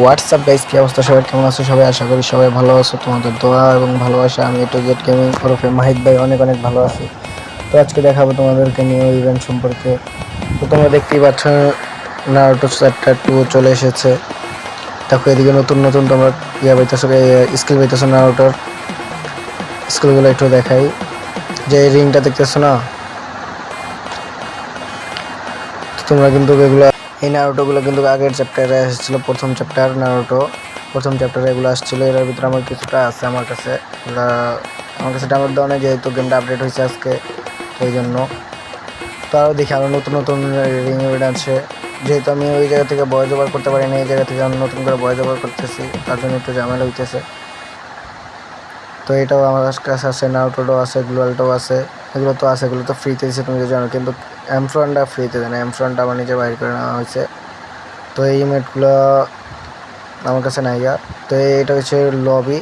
WhatsApp guys কি অবস্থা? সবাই কেমন আছো? সবাই আশা করি সবাই ভালো আছো। তোমাদের দোয়া এবং ভালোবাসা। আমি একটু গেট গেমিং ওরফে মাহিদ ভাই, অনেক অনেক ভালো আছি। তো আজকে দেখাবো তোমাদেরকে নিউ ইভেন্ট সম্পর্কে। তো তোমরা দেখতেই পাচ্ছ নারুটো চ্যাপ্টার টু চলে এসেছে। দেখো, এদিকে নতুন নতুন তোমরা ইয়া পাইতেছো স্কিল পাইতেছো নারুটোর স্কিলগুলো একটু দেখাই। যে রিংটা দেখতেছো না? তোমরা কিন্তু এগুলো এই নারুটোগুলো কিন্তু আগের চ্যাপ্টারে এসেছিল, প্রথম চ্যাপ্টার নারুটো। প্রথম চ্যাপ্টারে এগুলো আসছিল এর ভিতরে আমার কিছুটা আছে আমার কাছে। আমার কাছে ডাউনলোড দেওয়া নেই, যেহেতু গেমটা আপডেট হয়েছে আজকে, এই জন্য। তো আরও দেখি, আরও নতুন নতুন রিং ইভেন্ট আছে। যেহেতু আমি ওই জায়গা থেকে বয় জোগাড় করতে পারি না এই জায়গা থেকে আমি নতুন করে বয় জোগাড় করতেছি, তার জন্য একটু ঝামেলা হইতেছে। তো এটাও আমার কাছে আছে নাউটোটাও আছে গ্লোয়ালটাও আছে। এগুলো তো আছে, এগুলো তো ফ্রিতে দিচ্ছে তুমি তো জানো। কিন্তু এমফ্রনটা ফ্রিতে দেয় না। এমফ্রনটা আমার নিজে বাইর করে নেওয়া হয়েছে। তো এই ইমেটগুলো আমার কাছে নাই গা। তো এটা হচ্ছে লবি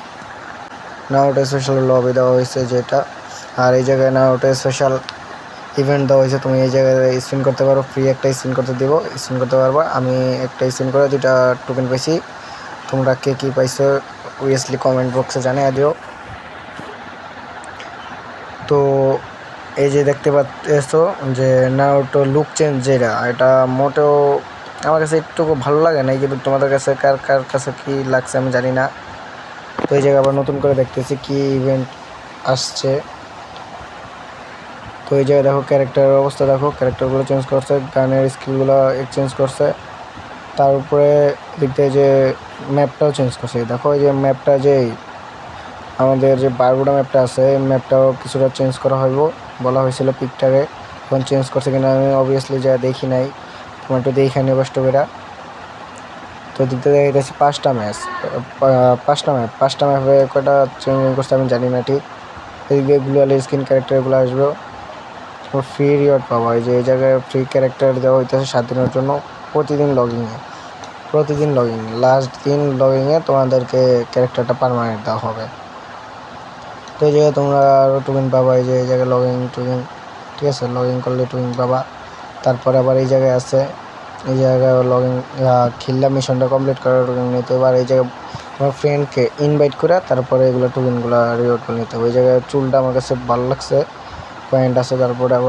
না ওটা স্পেশাল লবি দেওয়া হয়েছে যেটা। আর এই জায়গায় না ওটা স্পেশাল ইভেন্ট দেওয়া হয়েছে। তুমি এই জায়গায় স্পিন করতে পারো। ফ্রি একটা স্পিন করতে দিব। স্পিন করতে পারবা। আমি একটা স্পিন করে দুইটা টোকেন পাইছি। তোমরা কে কী পাইছো উইয়াসলি কমেন্ট বক্সে জানিয়ে দিও। তো এই যে দেখতে পাচ্ছ যে নারুটো লুক চেঞ্জ যেটা এটা মোটেও আমার কাছে একটু ভালো লাগে না কিন্তু তোমাদের কাছে কার কার কাছে কি লাগছে আমি জানি না। তো এই জায়গায় আবার নতুন করে দেখতেছি কি ইভেন্ট আসছে। তো এই জায়গায় দেখো ক্যারেক্টারের অবস্থা দেখো ক্যারেক্টারগুলো চেঞ্জ করছে, গানের স্কিলগুলো এক্সচেঞ্জ করছে। তার উপরে দেখতে যে ম্যাপটাও চেঞ্জ করছে, দেখো এই যে ম্যাপটা যেই আমাদের যে বারবুডা ম্যাপটা আছে, এই ম্যাপটাও কিছুটা চেঞ্জ করা হইব। বলা হয়েছিল পিকটারে। এখন চেঞ্জ করছে কিনা আমি অবভিয়াসলি যা দেখি নাই। তোমার একটু দেখে নিয়ে কষ্ট তো দিতে দেখতেছি পাঁচটা ম্যাচ। পাঁচটা ম্যাপ। পাঁচটা ম্যাপে কয়টা চেঞ্জ করছে আমি জানি না ঠিক। এদিকে গ্লোয়াল স্কিন ক্যারেক্টারগুলো আসবে। ফ্রি রিওয়ার্ড পাবো। এই যে এই জায়গায় ফ্রি ক্যারেক্টার দেওয়া হইতেছে সাত দিনের জন্য। প্রতিদিন লগিংয়ে প্রতিদিন লগিং লাস্ট দিন লগিংয়ে তোমাদেরকে ক্যারেক্টারটা পারমানেন্ট দেওয়া হবে। তো এই জায়গায় তোমরা আরও টুকিন পাবা, এই যে এই জায়গায় লগ ইন টুকিন ঠিক আছে? লগ ইন করলে টুকিন পাবা। তারপরে আবার এই জায়গায় আছে, এই জায়গায় লগ ইন খিল্লা মিশনটা কমপ্লিট করার টুকিন নিতে এবার এই জায়গায় তোমার ফ্রেন্ডকে ইনভাইট করে তারপরে এগুলো টুকিনগুলো রিওয়ার্ড করে নিতে হবে। এই জায়গায় চুলটা আমার কাছে ভালো লাগছে পয়েন্ট আছে। তারপরে আবার